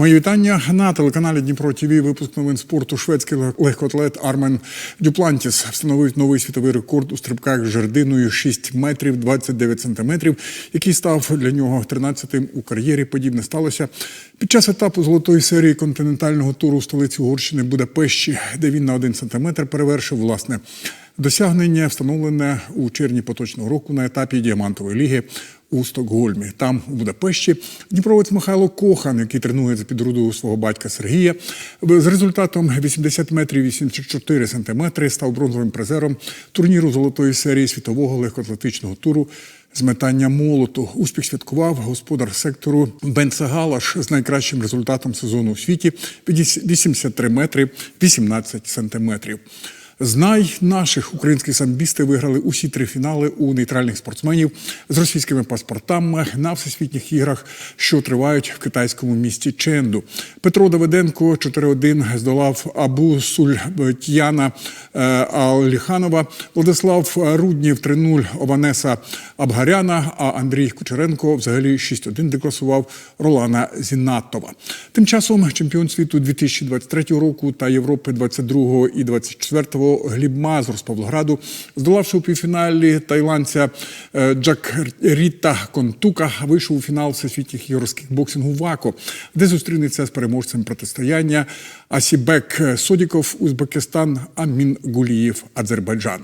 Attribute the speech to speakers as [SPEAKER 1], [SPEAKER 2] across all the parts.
[SPEAKER 1] Мої вітання на телеканалі Дніпро ТВ. Випуск новин спорту. Шведський легкоатлет Армен Дюплантіс встановив новий світовий рекорд у стрибках з жердиною 6 метрів 29 сантиметрів, який став для нього 13-тим у кар'єрі. Подібне сталося під час етапу золотої серії континентального туру у столиці Угорщини Будапешті, де він на 1 сантиметр перевершив власне. Досягнення встановлене у червні поточного року на етапі діамантової ліги у Стокгольмі. Там, у Будапешті, Дніпровець Михайло Кохан, який тренує за підруду свого батька Сергія, з результатом 80 метрів 84 сантиметри став бронзовим призером турніру золотої серії світового легкоатлетичного туру. З метання молоту успіх святкував господар сектору Бенса Галаш з найкращим результатом сезону у світі 83 метри 18 сантиметрів. Знай наших українських самбісти виграли усі три фінали у нейтральних спортсменів з російськими паспортами на всесвітніх іграх, що тривають в китайському місті Ченду. Петро Давиденко 4-1 здолав Абу Сультяна Аліханова, Владислав Руднів 3-0 Ованеса Абгаряна. А Андрій Кучеренко взагалі 6-1 декласував Ролана Зінатова. Тим часом чемпіон світу 2023 року та Європи 22 і 24 Гліб Мазур з Павлограду, здолавши у півфіналі тайландця Джакріта Контука, вийшов у фінал всесвітніх ігор боксингу ВАКО, де зустрінеться з переможцем протистояння Асібек Содіков, Узбекистан, Амін Гулієв, Азербайджан.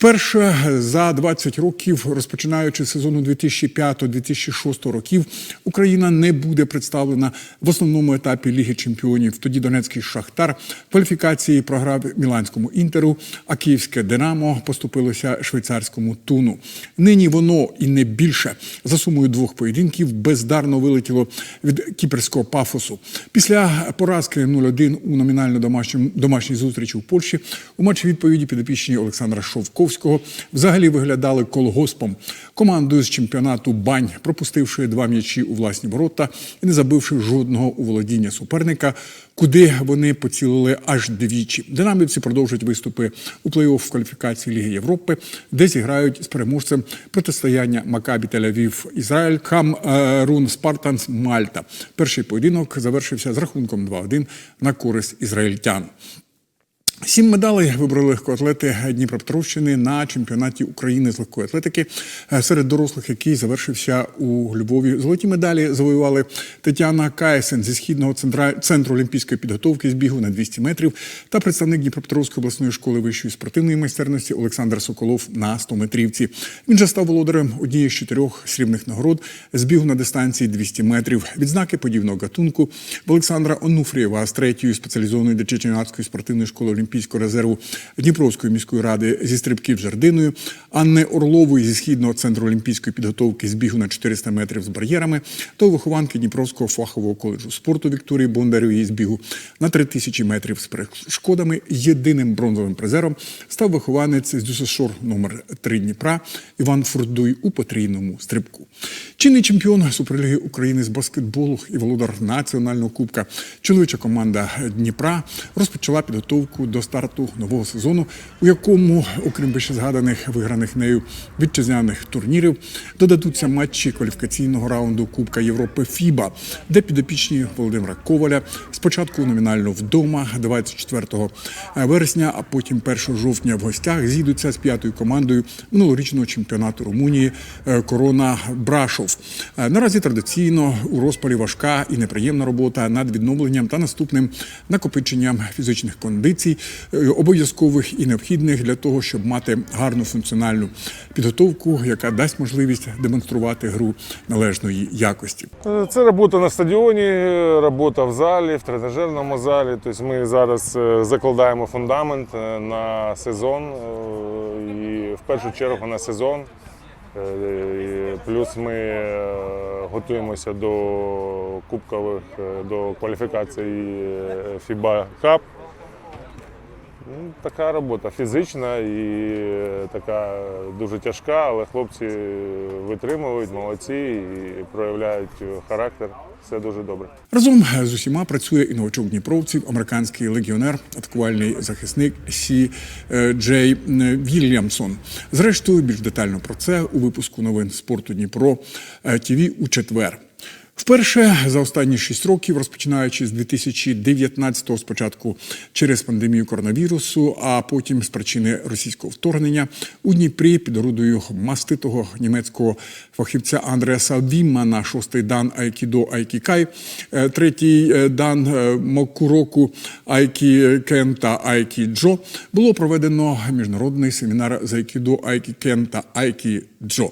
[SPEAKER 1] Вперше за 20 років, розпочинаючи сезону 2005-2006 років, Україна не буде представлена в основному етапі Ліги Чемпіонів. Тоді Донецький Шахтар кваліфікації програв Міланському інтеру, а Київське Динамо поступилося швейцарському туну. Нині воно і не більше за сумою двох поєдинків бездарно вилетіло від кіперського пафосу. Після поразки 0-1 у номінально домашньому домашній зустрічі у Польщі у матчі відповіді підопічні Олександра Шовковського взагалі виглядали колгоспом. Командою з чемпіонату Бань, пропустивши два м'ячі у власні ворота і не забивши жодного у володіння суперника, куди вони поцілили аж двічі. Динамівці продовжують виступи у плей-офф в кваліфікації Ліги Європи, де зіграють з переможцем протистояння Макабі Тель-Авів Ізраїль, Камрун Спартанс Мальта. Перший поєдинок завершився з рахунком 2-1 на користь ізраїльтян. Сім медалей вибрали легкоатлети Дніпропетровщини на чемпіонаті України з легкої атлетики серед дорослих, який завершився у Львові. Золоті медалі завоювали Тетяна Кайсен зі східного центру олімпійської підготовки з бігу на 200 метрів та представник Дніпропетровської обласної школи вищої спортивної майстерності Олександр Соколов на 100 метрівці. Він же став володарем однієї з чотирьох срібних нагород з бігу на дистанції 200 метрів. Відзнаки подібного гатунку в Олександра Онуфрієва з третьої спеціалізованої дитячо-юнацької спортивної школи Олімпійського резерву Дніпровської міської ради зі стрибків жердиною, Анни Орлової зі східного центру олімпійської підготовки з бігу на 400 метрів з бар'єрами, та вихованки Дніпровського фахового коледжу спорту Вікторії Бондаревої з бігу на 3000 метрів з перешкодами. Єдиним бронзовим призером став вихованець з Дюсешор номер 3 Дніпра Іван Фурдуй у потрійному стрибку. Чинний чемпіон Суперліги України з баскетболу і володар національного кубка. Чоловіча команда Дніпра розпочала підготовку до старту нового сезону, у якому, окрім вище згаданих виграних нею вітчизняних турнірів, додадуться матчі кваліфікаційного раунду Кубка Європи ФІБА, де підопічні Володимира Коваля спочатку номінально вдома 24 вересня, а потім 1 жовтня в гостях зійдуться з п'ятою командою минулорічного чемпіонату Румунії Корона Брашов. Наразі традиційно у розпалі важка і неприємна робота над відновленням та наступним накопиченням фізичних кондицій, обов'язкових і необхідних для того, щоб мати гарну функціональну підготовку, яка дасть можливість демонструвати гру належної якості.
[SPEAKER 2] Це робота на стадіоні, робота в залі, в тренажерному залі. Тобто ми зараз е, закладаємо фундамент е, на сезон е, і в першу чергу на сезон. Е, Плюс ми е, готуємося до кубкових е, до кваліфікації FIBA Cup. Ну, Така робота фізична і така дуже тяжка, але хлопці витримують, молодці і проявляють характер. Все дуже добре.
[SPEAKER 1] Разом з усіма працює і новачок дніпровців, американський легіонер, атакувальний захисник Сі е, Джей Вільямсон. Зрештою, більш детально про це у випуску новин спорту Дніпро ТВ у четвер. Вперше за останні шість років, розпочинаючи з 2019-го спочатку через пандемію коронавірусу, а потім з причини російського вторгнення, у Дніпрі під орудою маститого німецького фахівця Андреаса Віммана, шостий дан Айкідо Айкікай, е, третій е, дан е, Мокуроку Айкі Кен та Айкі Джо, було проведено міжнародний семінар з Айкідо Айкі Кен та Айкі Джо.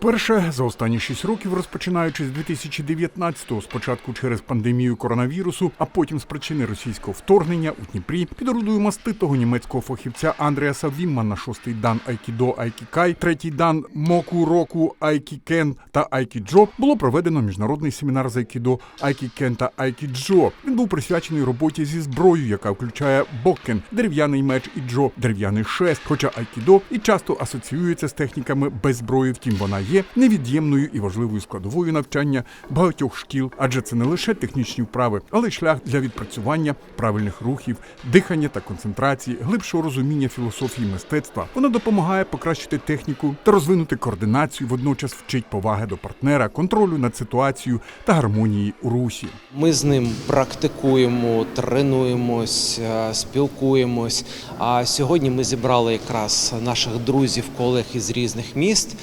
[SPEAKER 1] Перше за останні шість років, розпочинаючи з 2019-го, спочатку через пандемію коронавірусу, а потім з причини російського вторгнення у Дніпрі, під орудою маститого німецького фахівця Андреаса Віммана, шостий дан Айкідо Айкікай, третій дан Моку Року Айкікен та Айкіджо, було проведено міжнародний семінар з Айкідо Айкікен та Айкіджо. Він був присвячений роботі зі зброєю, яка включає боккен, дерев'яний меч і джо, дерев'яний шест. Хоча Айкідо і часто асоціюється з техніками без зброї, втім вона є невід'ємною і важливою складовою навчання багатьох шкіл, адже це не лише технічні вправи, але й шлях для відпрацювання правильних рухів, дихання та концентрації, глибшого розуміння філософії мистецтва. Воно допомагає покращити техніку та розвинути координацію, водночас вчить поваги до партнера, контролю над ситуацією та гармонії у русі.
[SPEAKER 3] Ми з ним практикуємо, тренуємось, е, спілкуємось. А сьогодні ми зібрали якраз наших друзів, колег із різних міст,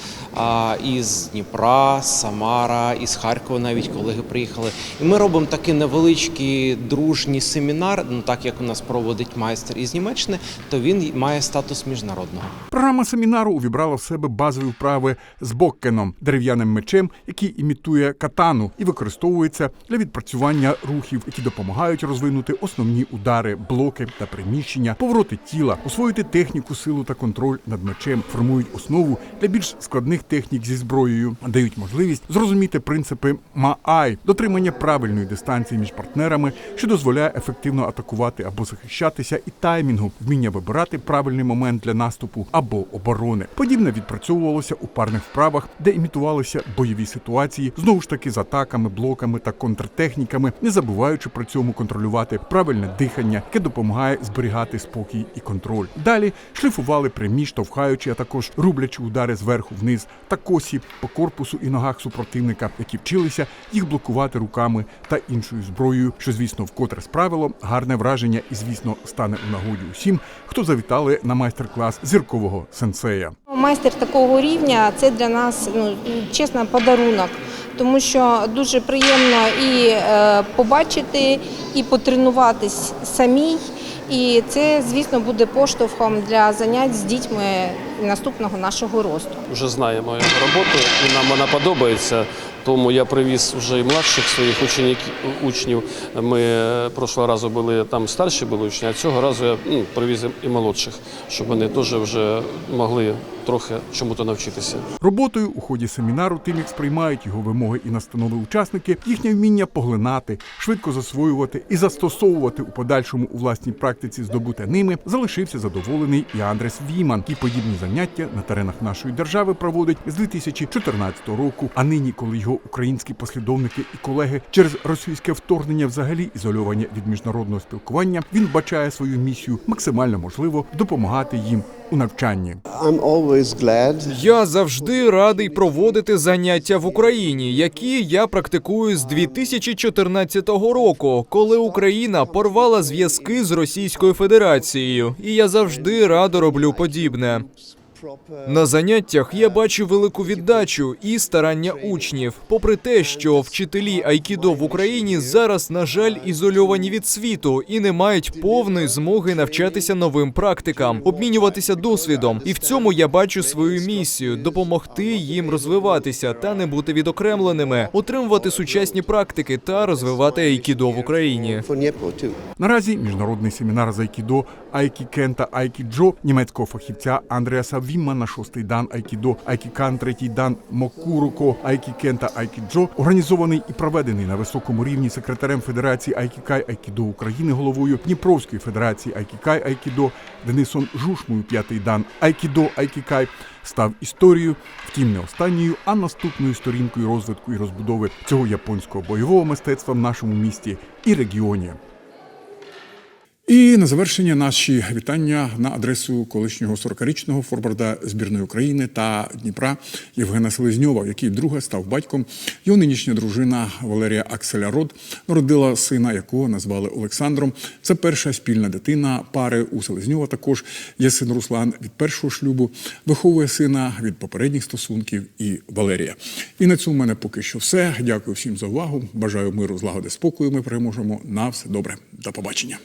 [SPEAKER 3] із Дніпра, Самара, із Харкова навіть колеги приїхали. І ми робимо такий невеличкий дружній семінар. Ну так як у нас проводить майстер із Німеччини, то він має статус міжнародного.
[SPEAKER 1] Програма семінару увібрала в себе базові вправи з боккеном, дерев'яним мечем, який імітує катану і використовується для відпрацювання рухів, які допомагають розвинути основні удари, блоки та приміщення, повороти тіла, освоїти техніку, силу та контроль над мечем, формують основу для більш складних технік зі зброєю, дають можливість зрозуміти принципи МААЙ, дотримання правильної дистанції між партнерами, що дозволяє ефективно атакувати або захищатися, і таймінгу, вміння вибирати правильний момент для наступу або оборони. Подібне відпрацьовувалося у парних вправах, де імітувалися бойові ситуації, знову ж таки з атаками, блоками та контртехніками, не забуваючи при цьому контролювати правильне дихання, яке допомагає зберігати спокій і контроль. Далі шліфували прямі, штовхаючи, а також рублячи удари зверху вниз та косі по корпусу і ногах супротивника, які вчилися їх блокувати руками та іншою зброєю, що звісно вкотре справило гарне враження і звісно стане у нагоді усім, хто завітали на майстер-клас зіркового сенсея.
[SPEAKER 4] Майстер такого рівня це для нас ну чесно подарунок, тому що дуже приємно і е, побачити, і потренуватись самій. І це, звісно, буде поштовхом для занять з дітьми наступного нашого росту.
[SPEAKER 5] вже знаємо його роботу, і нам вона подобається. Тому я привіз вже і младших своїх учеників, учнів. Ми е, прошлого разу були там старші були учні, а цього разу я ну, привіз і молодших, щоб вони теж вже могли трохи чому-то навчитися.
[SPEAKER 1] Роботою у ході семінару тим, як сприймають його вимоги і настанови учасники, їхнє вміння поглинати, швидко засвоювати і застосовувати у подальшому у власній практиці здобуте ними, залишився задоволений і Андрес Віман, і подібні заняття на теренах нашої держави проводить з 2014 року. А нині, коли його українські послідовники і колеги через російське вторгнення взагалі ізольовані від міжнародного спілкування, він бачає свою місію максимально можливо допомагати їм у навчанні.
[SPEAKER 6] Я завжди радий проводити заняття в Україні, які я практикую з 2014 року, коли Україна порвала зв'язки з Російською Федерацією, і я завжди радо роблю подібне. На заняттях я бачу велику віддачу і старання учнів, попри те, що вчителі айкідо в Україні зараз, на жаль, ізольовані від світу і не мають повної змоги навчатися новим практикам, обмінюватися досвідом. І в цьому я бачу свою місію допомогти їм розвиватися та не бути відокремленими, отримувати сучасні практики та розвивати айкідо в Україні.
[SPEAKER 1] Наразі міжнародний семінар з айкідо Айкі-Кен та Айкі-Джо німецького фахівця Андреаса Віммана, шостий дан Айкідо, Айкі-Кан, третій дан Мокуроко, Айкі-Кен організований і проведений на високому рівні секретарем Федерації Айкікай Айкідо України, головою Дніпровської Федерації Айкікай Айкідо Денисом Жушмою, п'ятий дан Айкідо Айкікай. Став історією, втім не останньою, а наступною сторінкою розвитку і розбудови цього японського бойового мистецтва в нашому місті і регіоні. І на завершення наші вітання на адресу колишнього 40-річного форварда збірної України та Дніпра Євгена Селезньова, який друга став батьком. Його нинішня дружина Валерія Акселярод народила сина, якого назвали Олександром. Це перша спільна дитина пари у Селезньова. Також є син Руслан від першого шлюбу, виховує сина від попередніх стосунків і Валерія. І на цьому в мене поки що все. Дякую всім за увагу. Бажаю миру, злагоди, спокою. Ми переможемо. На все добре. До побачення.